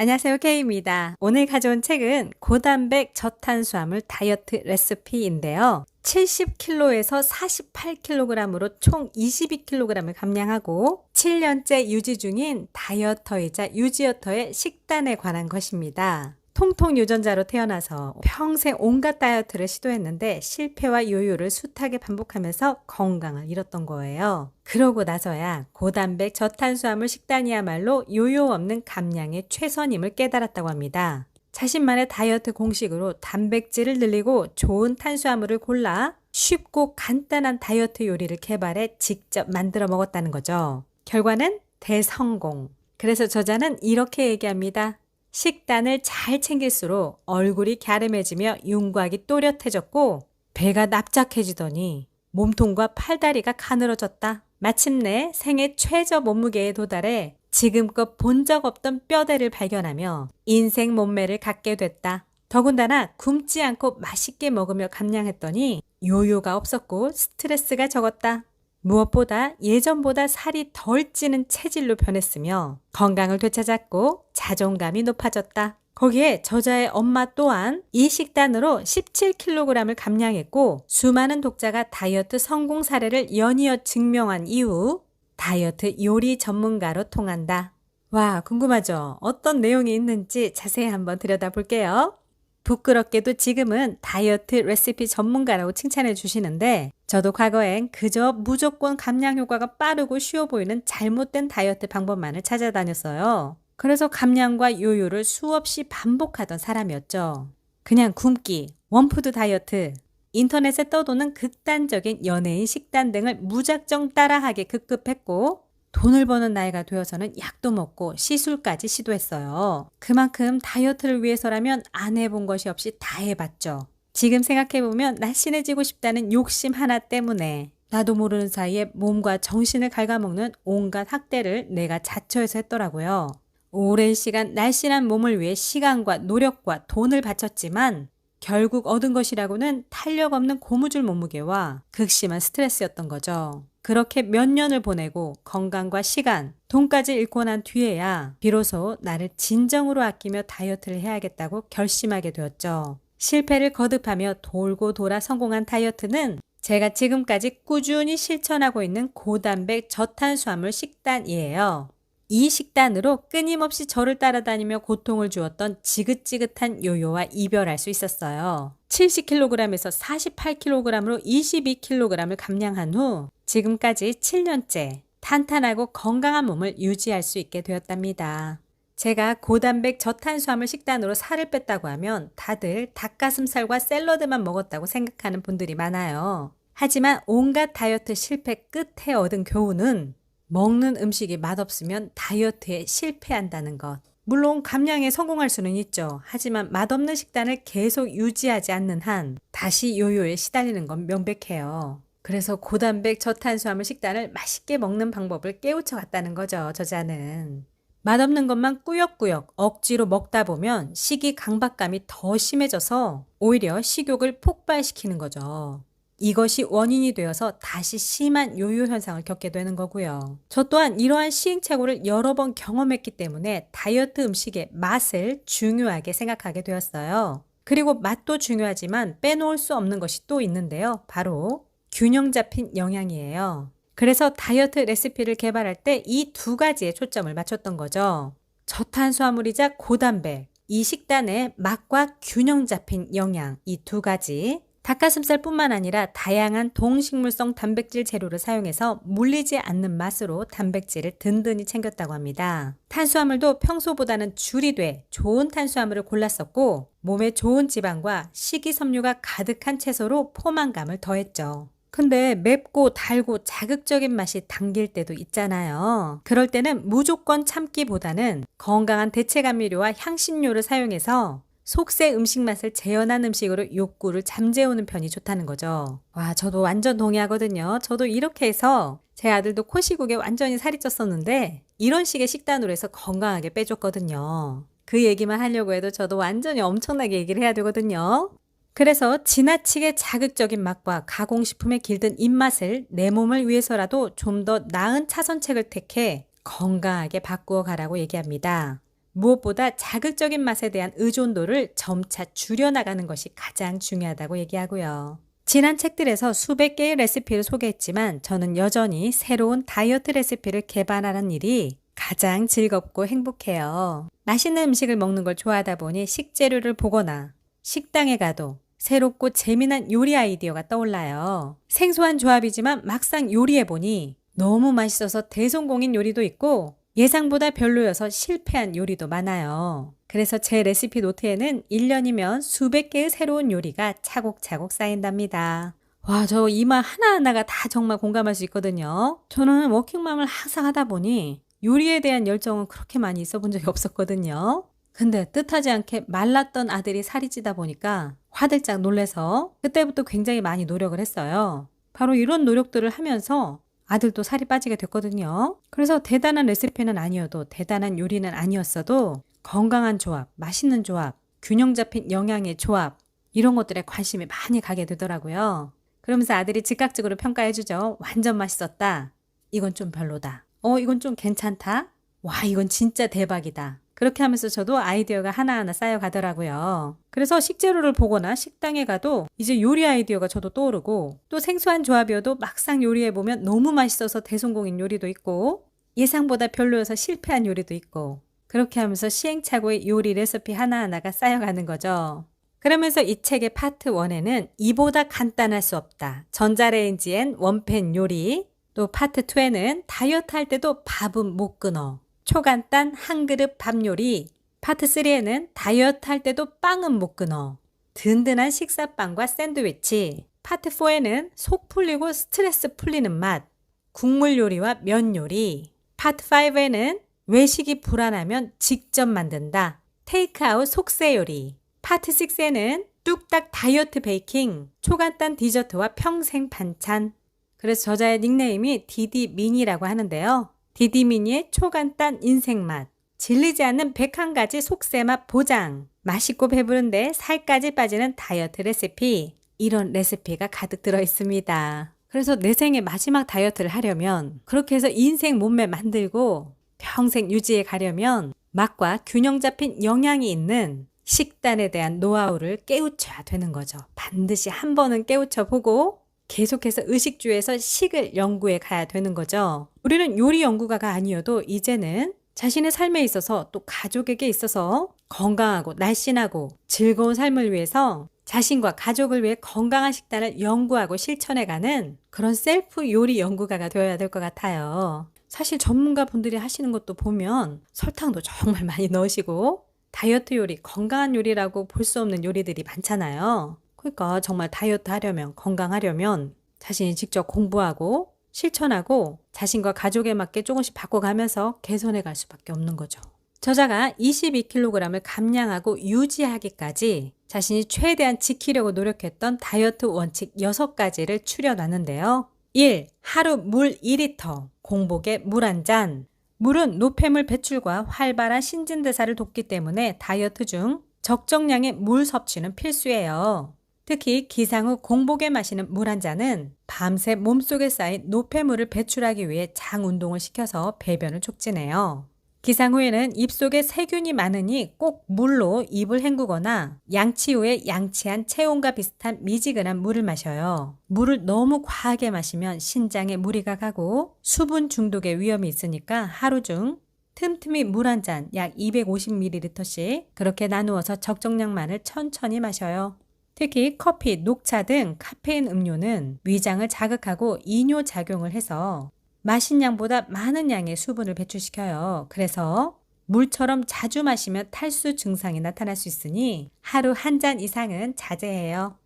안녕하세요. K입니다. 오늘 가져온 책은 고단백 저탄수화물 다이어트 레시피인데요. 70kg에서 48kg으로 총 22kg을 감량하고 7년째 유지 중인 다이어터이자 유지어터의 식단에 관한 것입니다. 통통 유전자로 태어나서 평생 온갖 다이어트를 시도했는데 실패와 요요를 숱하게 반복하면서 건강을 잃었던 거예요. 그러고 나서야 고단백 저탄수화물 식단이야말로 요요 없는 감량의 최선임을 깨달았다고 합니다. 자신만의 다이어트 공식으로 단백질을 늘리고 좋은 탄수화물을 골라 쉽고 간단한 다이어트 요리를 개발해 직접 만들어 먹었다는 거죠. 결과는 대성공. 그래서 저자는 이렇게 얘기합니다. 식단을 잘 챙길수록 얼굴이 갸름해지며 윤곽이 또렷해졌고 배가 납작해지더니 몸통과 팔다리가 가늘어졌다. 마침내 생애 최저 몸무게에 도달해 지금껏 본 적 없던 뼈대를 발견하며 인생 몸매를 갖게 됐다. 더군다나 굶지 않고 맛있게 먹으며 감량했더니 요요가 없었고 스트레스가 적었다. 무엇보다 예전보다 살이 덜 찌는 체질로 변했으며 건강을 되찾았고 자존감이 높아졌다. 거기에 저자의 엄마 또한 이 식단으로 17kg을 감량했고 수많은 독자가 다이어트 성공 사례를 연이어 증명한 이후 다이어트 요리 전문가로 통한다. 와, 궁금하죠? 어떤 내용이 있는지 자세히 한번 들여다볼게요. 부끄럽게도 지금은 다이어트 레시피 전문가라고 칭찬해 주시는데 저도 과거엔 그저 무조건 감량 효과가 빠르고 쉬워 보이는 잘못된 다이어트 방법만을 찾아다녔어요. 그래서 감량과 요요를 수없이 반복하던 사람이었죠. 그냥 굶기, 원푸드 다이어트, 인터넷에 떠도는 극단적인 연예인 식단 등을 무작정 따라하게 급급했고 돈을 버는 나이가 되어서는 약도 먹고 시술까지 시도했어요. 그만큼 다이어트를 위해서라면 안 해본 것이 없이 다 해봤죠. 지금 생각해보면 날씬해지고 싶다는 욕심 하나 때문에 나도 모르는 사이에 몸과 정신을 갉아먹는 온갖 학대를 내가 자처해서 했더라고요. 오랜 시간 날씬한 몸을 위해 시간과 노력과 돈을 바쳤지만 결국 얻은 것이라고는 탄력 없는 고무줄 몸무게와 극심한 스트레스였던 거죠. 그렇게 몇 년을 보내고 건강과 시간, 돈까지 잃고 난 뒤에야 비로소 나를 진정으로 아끼며 다이어트를 해야겠다고 결심하게 되었죠. 실패를 거듭하며 돌고 돌아 성공한 다이어트는 제가 지금까지 꾸준히 실천하고 있는 고단백 저탄수화물 식단이에요. 이 식단으로 끊임없이 저를 따라다니며 고통을 주었던 지긋지긋한 요요와 이별할 수 있었어요. 70kg에서 48kg으로 22kg을 감량한 후 지금까지 7년째 탄탄하고 건강한 몸을 유지할 수 있게 되었답니다. 제가 고단백 저탄수화물 식단으로 살을 뺐다고 하면 다들 닭가슴살과 샐러드만 먹었다고 생각하는 분들이 많아요. 하지만 온갖 다이어트 실패 끝에 얻은 교훈은 먹는 음식이 맛없으면 다이어트에 실패한다는 것. 물론 감량에 성공할 수는 있죠. 하지만 맛없는 식단을 계속 유지하지 않는 한 다시 요요에 시달리는 건 명백해요. 그래서 고단백 저탄수화물 식단을 맛있게 먹는 방법을 깨우쳐 갔다는 거죠, 저자는. 맛없는 것만 꾸역꾸역 억지로 먹다 보면 식이 강박감이 더 심해져서 오히려 식욕을 폭발시키는 거죠. 이것이 원인이 되어서 다시 심한 요요 현상을 겪게 되는 거고요. 저 또한 이러한 시행착오를 여러 번 경험했기 때문에 다이어트 음식의 맛을 중요하게 생각하게 되었어요. 그리고 맛도 중요하지만 빼놓을 수 없는 것이 또 있는데요. 바로 균형 잡힌 영양이에요. 그래서 다이어트 레시피를 개발할 때 이 두 가지에 초점을 맞췄던 거죠. 저탄수화물이자 고단백, 이 식단의 맛과 균형 잡힌 영양, 이 두 가지. 닭가슴살뿐만 아니라 다양한 동식물성 단백질 재료를 사용해서 물리지 않는 맛으로 단백질을 든든히 챙겼다고 합니다. 탄수화물도 평소보다는 줄이 돼 좋은 탄수화물을 골랐었고 몸에 좋은 지방과 식이섬유가 가득한 채소로 포만감을 더했죠. 근데 맵고 달고 자극적인 맛이 당길 때도 있잖아요. 그럴 때는 무조건 참기보다는 건강한 대체 감미료와 향신료를 사용해서 속세 음식 맛을 재현한 음식으로 욕구를 잠재우는 편이 좋다는 거죠. 와, 저도 완전 동의하거든요. 저도 이렇게 해서 제 아들도 코시국에 완전히 살이 쪘었는데 이런 식의 식단으로 해서 건강하게 빼줬거든요. 그 얘기만 하려고 해도 저도 완전히 엄청나게 얘기를 해야 되거든요. 그래서 지나치게 자극적인 맛과 가공식품에 길든 입맛을 내 몸을 위해서라도 좀 더 나은 차선책을 택해 건강하게 바꾸어 가라고 얘기합니다. 무엇보다 자극적인 맛에 대한 의존도를 점차 줄여나가는 것이 가장 중요하다고 얘기하고요. 지난 책들에서 수백 개의 레시피를 소개했지만 저는 여전히 새로운 다이어트 레시피를 개발하는 일이 가장 즐겁고 행복해요. 맛있는 음식을 먹는 걸 좋아하다 보니 식재료를 보거나 식당에 가도 새롭고 재미난 요리 아이디어가 떠올라요. 생소한 조합이지만 막상 요리해보니 너무 맛있어서 대성공인 요리도 있고 예상보다 별로여서 실패한 요리도 많아요. 그래서 제 레시피 노트에는 1년이면 수백 개의 새로운 요리가 차곡차곡 쌓인답니다. 와, 저 이 말 하나하나가 다 정말 공감할 수 있거든요. 저는 워킹맘을 항상 하다 보니 요리에 대한 열정은 그렇게 많이 있어 본 적이 없었거든요. 근데 뜻하지 않게 말랐던 아들이 살이 찌다 보니까 화들짝 놀래서 그때부터 굉장히 많이 노력을 했어요. 바로 이런 노력들을 하면서 아들도 살이 빠지게 됐거든요. 그래서 대단한 레시피는 아니어도 대단한 요리는 아니었어도 건강한 조합, 맛있는 조합, 균형 잡힌 영양의 조합 이런 것들에 관심이 많이 가게 되더라고요. 그러면서 아들이 즉각적으로 평가해주죠. 완전 맛있었다. 이건 좀 별로다. 어, 이건 좀 괜찮다. 와, 이건 진짜 대박이다. 그렇게 하면서 저도 아이디어가 하나하나 쌓여가더라고요. 그래서 식재료를 보거나 식당에 가도 이제 요리 아이디어가 저도 떠오르고 또 생소한 조합이어도 막상 요리해보면 너무 맛있어서 대성공인 요리도 있고 예상보다 별로여서 실패한 요리도 있고 그렇게 하면서 시행착오의 요리 레시피 하나하나가 쌓여가는 거죠. 그러면서 이 책의 파트 1에는 이보다 간단할 수 없다. 전자레인지엔 원팬 요리. 또 파트 2에는 다이어트 할 때도 밥은 못 끊어. 초간단 한 그릇 밥 요리. 파트 3에는 다이어트 할 때도 빵은 못 끊어. 든든한 식사빵과 샌드위치. 파트 4에는 속 풀리고 스트레스 풀리는 맛. 국물 요리와 면 요리. 파트 5에는 외식이 불안하면 직접 만든다. 테이크아웃 속세 요리. 파트 6에는 뚝딱 다이어트 베이킹, 초간단 디저트와 평생 반찬. 그래서 저자의 닉네임이 디디미니라고 하는데요. 디디미니의 초간단 인생맛. 질리지 않는 101가지 속세맛 보장. 맛있고 배부른데 살까지 빠지는 다이어트 레시피. 이런 레시피가 가득 들어 있습니다. 그래서 내 생의 마지막 다이어트를 하려면 그렇게 해서 인생 몸매 만들고 평생 유지해 가려면 맛과 균형 잡힌 영양이 있는 식단에 대한 노하우를 깨우쳐야 되는 거죠. 반드시 한 번은 깨우쳐 보고 계속해서 의식주에서 식을 연구해 가야 되는 거죠. 우리는 요리 연구가가 아니어도 이제는 자신의 삶에 있어서 또 가족에게 있어서 건강하고 날씬하고 즐거운 삶을 위해서 자신과 가족을 위해 건강한 식단을 연구하고 실천해가는 그런 셀프 요리 연구가가 되어야 될 것 같아요. 사실 전문가 분들이 하시는 것도 보면 설탕도 정말 많이 넣으시고 다이어트 요리, 건강한 요리라고 볼 수 없는 요리들이 많잖아요. 그러니까 정말 다이어트 하려면, 건강하려면 자신이 직접 공부하고 실천하고 자신과 가족에 맞게 조금씩 바꿔가면서 개선해 갈 수밖에 없는 거죠. 저자가 22kg을 감량하고 유지하기까지 자신이 최대한 지키려고 노력했던 다이어트 원칙 6가지를 추려놨는데요. 1. 하루 물 2리터, 공복에 물 한 잔. 물은 노폐물 배출과 활발한 신진대사를 돕기 때문에 다이어트 중 적정량의 물 섭취는 필수예요. 특히 기상 후 공복에 마시는 물 한 잔은 밤새 몸속에 쌓인 노폐물을 배출하기 위해 장 운동을 시켜서 배변을 촉진해요. 기상 후에는 입속에 세균이 많으니 꼭 물로 입을 헹구거나 양치 후에 양치한 체온과 비슷한 미지근한 물을 마셔요. 물을 너무 과하게 마시면 신장에 무리가 가고 수분 중독의 위험이 있으니까 하루 중 틈틈이 물 한 잔 약 250ml씩 그렇게 나누어서 적정량만을 천천히 마셔요. 특히 커피, 녹차 등 카페인 음료는 위장을 자극하고 이뇨 작용을 해서 마신 양보다 많은 양의 수분을 배출시켜요. 그래서 물처럼 자주 마시면 탈수 증상이 나타날 수 있으니 하루 한 잔 이상은 자제해요.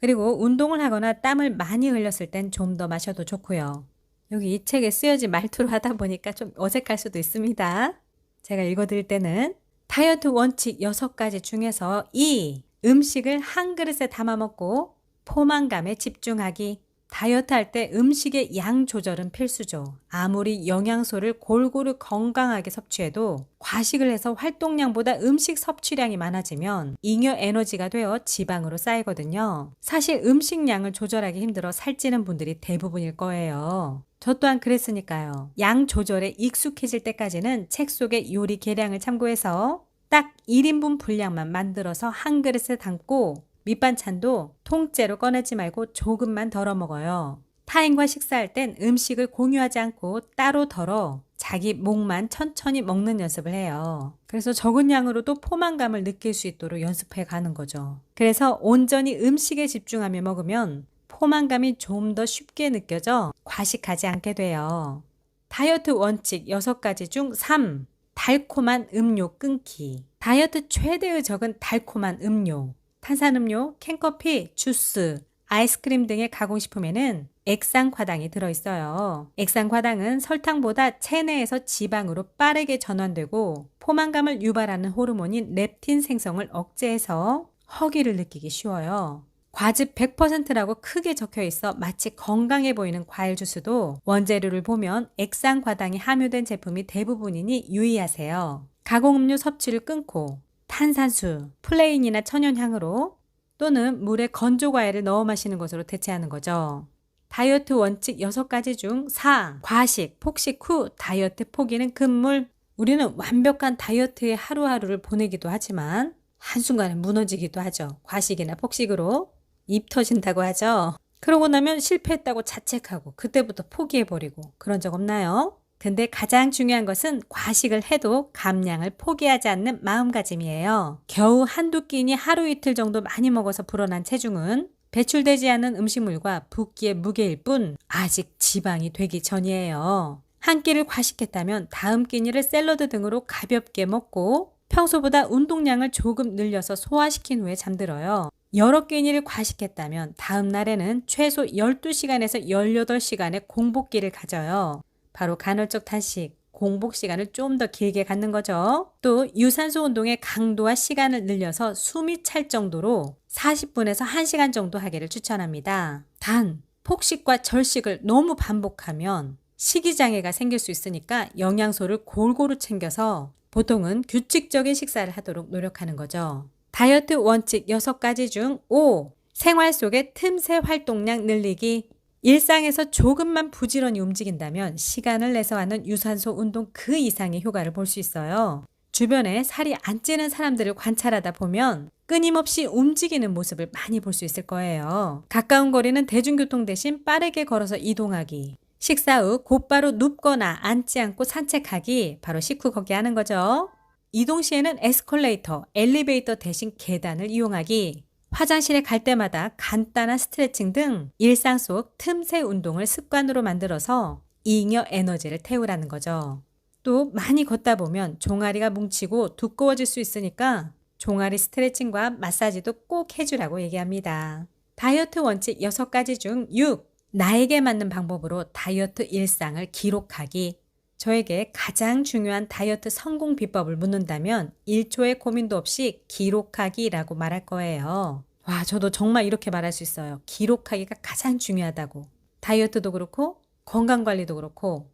그리고 운동을 하거나 땀을 많이 흘렸을 땐 좀 더 마셔도 좋고요. 여기 이 책에 쓰여진 말투로 하다 보니까 좀 어색할 수도 있습니다. 제가 읽어드릴 때는 다이어트 원칙 6가지 중에서 이 음식을 한 그릇에 담아 먹고 포만감에 집중하기 다이어트 할 때 음식의 양 조절은 필수죠. 아무리 영양소를 골고루 건강하게 섭취해도 과식을 해서 활동량보다 음식 섭취량이 많아지면 잉여 에너지가 되어 지방으로 쌓이거든요. 사실 음식량을 조절하기 힘들어 살찌는 분들이 대부분일 거예요. 저 또한 그랬으니까요. 양 조절에 익숙해질 때까지는 책 속의 요리 계량을 참고해서 딱 1인분 분량만 만들어서 한 그릇에 담고 밑반찬도 통째로 꺼내지 말고 조금만 덜어 먹어요. 타인과 식사할 땐 음식을 공유하지 않고 따로 덜어 자기 목만 천천히 먹는 연습을 해요. 그래서 적은 양으로도 포만감을 느낄 수 있도록 연습해 가는 거죠. 그래서 온전히 음식에 집중하며 먹으면 포만감이 좀 더 쉽게 느껴져 과식하지 않게 돼요. 다이어트 원칙 6가지 중 3. 달콤한 음료 끊기. 다이어트 최대의 적은 달콤한 음료. 탄산음료, 캔커피, 주스, 아이스크림 등의 가공식품에는 액상과당이 들어있어요. 액상과당은 설탕보다 체내에서 지방으로 빠르게 전환되고 포만감을 유발하는 호르몬인 렙틴 생성을 억제해서 허기를 느끼기 쉬워요. 과즙 100%라고 크게 적혀 있어 마치 건강해 보이는 과일 주스도 원재료를 보면 액상 과당이 함유된 제품이 대부분이니 유의하세요. 가공음료 섭취를 끊고 탄산수, 플레인이나 천연향으로 또는 물에 건조 과일을 넣어 마시는 것으로 대체하는 거죠. 다이어트 원칙 6가지 중 4. 과식, 폭식 후 다이어트 포기는 금물. 우리는 완벽한 다이어트의 하루하루를 보내기도 하지만 한순간에 무너지기도 하죠. 과식이나 폭식으로. 입 터진다고 하죠. 그러고 나면 실패했다고 자책하고 그때부터 포기해버리고 그런 적 없나요? 근데 가장 중요한 것은 과식을 해도 감량을 포기하지 않는 마음가짐이에요. 겨우 한두 끼니 하루 이틀 정도 많이 먹어서 불어난 체중은 배출되지 않은 음식물과 붓기의 무게일 뿐 아직 지방이 되기 전이에요. 한 끼를 과식했다면 다음 끼니를 샐러드 등으로 가볍게 먹고 평소보다 운동량을 조금 늘려서 소화시킨 후에 잠들어요. 여러 끼니를 과식했다면 다음 날에는 최소 12시간에서 18시간의 공복기를 가져요. 바로 간헐적 단식, 공복 시간을 좀 더 길게 갖는 거죠. 또 유산소 운동의 강도와 시간을 늘려서 숨이 찰 정도로 40분에서 1시간 정도 하기를 추천합니다. 단, 폭식과 절식을 너무 반복하면 식이장애가 생길 수 있으니까 영양소를 골고루 챙겨서 보통은 규칙적인 식사를 하도록 노력하는 거죠. 다이어트 원칙 6가지 중 5. 생활 속의 틈새 활동량 늘리기. 일상에서 조금만 부지런히 움직인다면 시간을 내서 하는 유산소 운동 그 이상의 효과를 볼 수 있어요. 주변에 살이 안 찌는 사람들을 관찰하다 보면 끊임없이 움직이는 모습을 많이 볼 수 있을 거예요. 가까운 거리는 대중교통 대신 빠르게 걸어서 이동하기. 식사 후 곧바로 눕거나 앉지 않고 산책하기. 바로 식후 걷기 하는 거죠. 이동 시에는 에스컬레이터, 엘리베이터 대신 계단을 이용하기. 화장실에 갈 때마다 간단한 스트레칭 등 일상 속 틈새 운동을 습관으로 만들어서 잉여 에너지를 태우라는 거죠. 또 많이 걷다 보면 종아리가 뭉치고 두꺼워질 수 있으니까 종아리 스트레칭과 마사지도 꼭 해주라고 얘기합니다. 다이어트 원칙 6가지 중 6. 나에게 맞는 방법으로 다이어트 일상을 기록하기. 저에게 가장 중요한 다이어트 성공 비법을 묻는다면 1초의 고민도 없이 기록하기라고 말할 거예요. 와, 저도 정말 이렇게 말할 수 있어요. 기록하기가 가장 중요하다고. 다이어트도 그렇고, 건강관리도 그렇고,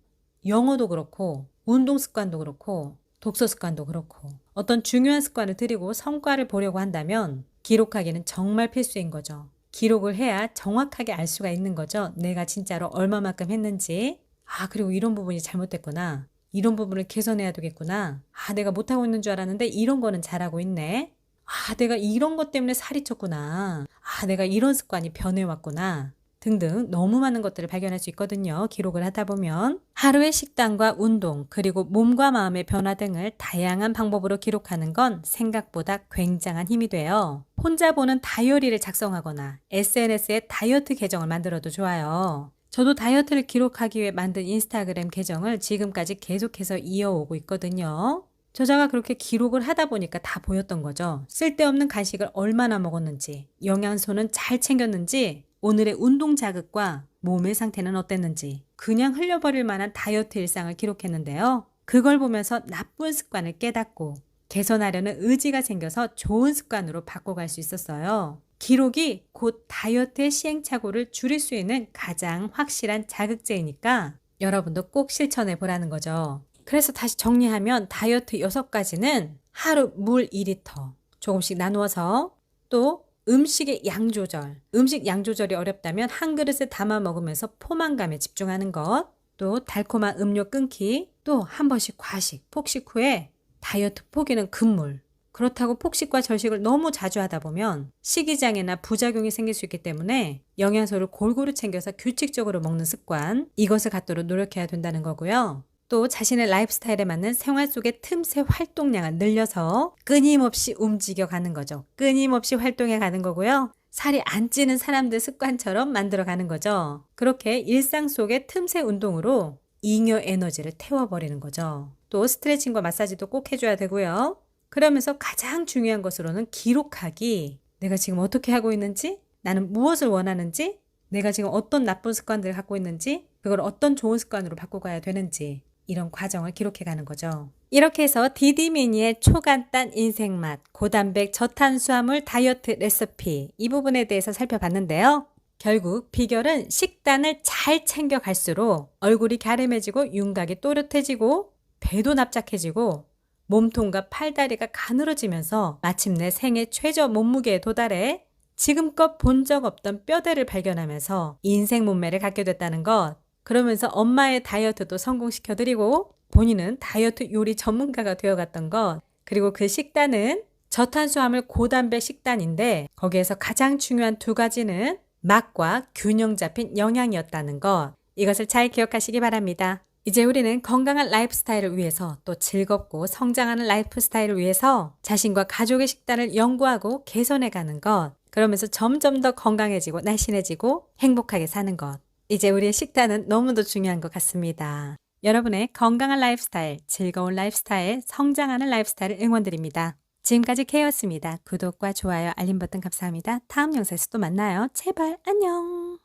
영어도 그렇고, 운동 습관도 그렇고, 독서 습관도 그렇고, 어떤 중요한 습관을 들이고 성과를 보려고 한다면 기록하기는 정말 필수인 거죠. 기록을 해야 정확하게 알 수가 있는 거죠. 내가 진짜로 얼마만큼 했는지. 아, 그리고 이런 부분이 잘못됐구나. 이런 부분을 개선해야 되겠구나. 아, 내가 못하고 있는 줄 알았는데 이런 거는 잘하고 있네. 아, 내가 이런 것 때문에 살이 쪘구나. 아, 내가 이런 습관이 변해왔구나. 등등 너무 많은 것들을 발견할 수 있거든요. 기록을 하다 보면. 하루의 식단과 운동, 그리고 몸과 마음의 변화 등을 다양한 방법으로 기록하는 건 생각보다 굉장한 힘이 돼요. 혼자 보는 다이어리를 작성하거나 SNS에 다이어트 계정을 만들어도 좋아요. 저도 다이어트를 기록하기 위해 만든 인스타그램 계정을 지금까지 계속해서 이어오고 있거든요. 저자가 그렇게 기록을 하다 보니까 다 보였던 거죠. 쓸데없는 간식을 얼마나 먹었는지, 영양소는 잘 챙겼는지, 오늘의 운동 자극과 몸의 상태는 어땠는지, 그냥 흘려버릴 만한 다이어트 일상을 기록했는데요. 그걸 보면서 나쁜 습관을 깨닫고 개선하려는 의지가 생겨서 좋은 습관으로 바꿔갈 수 있었어요. 기록이 곧 다이어트의 시행착오를 줄일 수 있는 가장 확실한 자극제이니까 여러분도 꼭 실천해 보라는 거죠. 그래서 다시 정리하면 다이어트 6가지는 하루 물 2리터 조금씩 나누어서 또 음식의 양 조절. 음식 양 조절이 어렵다면 한 그릇에 담아 먹으면서 포만감에 집중하는 것. 또 달콤한 음료 끊기. 또 한 번씩 과식, 폭식 후에 다이어트 포기는 금물. 그렇다고 폭식과 절식을 너무 자주 하다 보면 식이장애나 부작용이 생길 수 있기 때문에 영양소를 골고루 챙겨서 규칙적으로 먹는 습관, 이것을 갖도록 노력해야 된다는 거고요. 또 자신의 라이프스타일에 맞는 생활 속의 틈새 활동량을 늘려서 끊임없이 움직여 가는 거죠. 끊임없이 활동해 가는 거고요. 살이 안 찌는 사람들 습관처럼 만들어 가는 거죠. 그렇게 일상 속의 틈새 운동으로 잉여 에너지를 태워버리는 거죠. 또 스트레칭과 마사지도 꼭 해줘야 되고요. 그러면서 가장 중요한 것으로는 기록하기. 내가 지금 어떻게 하고 있는지, 나는 무엇을 원하는지, 내가 지금 어떤 나쁜 습관들을 갖고 있는지, 그걸 어떤 좋은 습관으로 바꿔가야 되는지, 이런 과정을 기록해 가는 거죠. 이렇게 해서 디디미니의 초간단 인생맛, 고단백 저탄수화물 다이어트 레시피 이 부분에 대해서 살펴봤는데요. 결국 비결은 식단을 잘 챙겨 갈수록 얼굴이 갸름해지고 윤곽이 또렷해지고 배도 납작해지고 몸통과 팔다리가 가늘어지면서 마침내 생애 최저 몸무게에 도달해 지금껏 본 적 없던 뼈대를 발견하면서 인생 몸매를 갖게 됐다는 것. 그러면서 엄마의 다이어트도 성공시켜드리고 본인은 다이어트 요리 전문가가 되어갔던 것. 그리고 그 식단은 저탄수화물 고단백 식단인데 거기에서 가장 중요한 두 가지는 맛과 균형 잡힌 영양이었다는 것. 이것을 잘 기억하시기 바랍니다. 이제 우리는 건강한 라이프 스타일을 위해서 또 즐겁고 성장하는 라이프 스타일을 위해서 자신과 가족의 식단을 연구하고 개선해 가는 것. 그러면서 점점 더 건강해지고 날씬해지고 행복하게 사는 것. 이제 우리의 식단은 너무도 중요한 것 같습니다. 여러분의 건강한 라이프 스타일, 즐거운 라이프 스타일, 성장하는 라이프 스타일을 응원드립니다. 지금까지 케이였습니다. 구독과 좋아요, 알림 버튼 감사합니다. 다음 영상에서 또 만나요. 제발 안녕.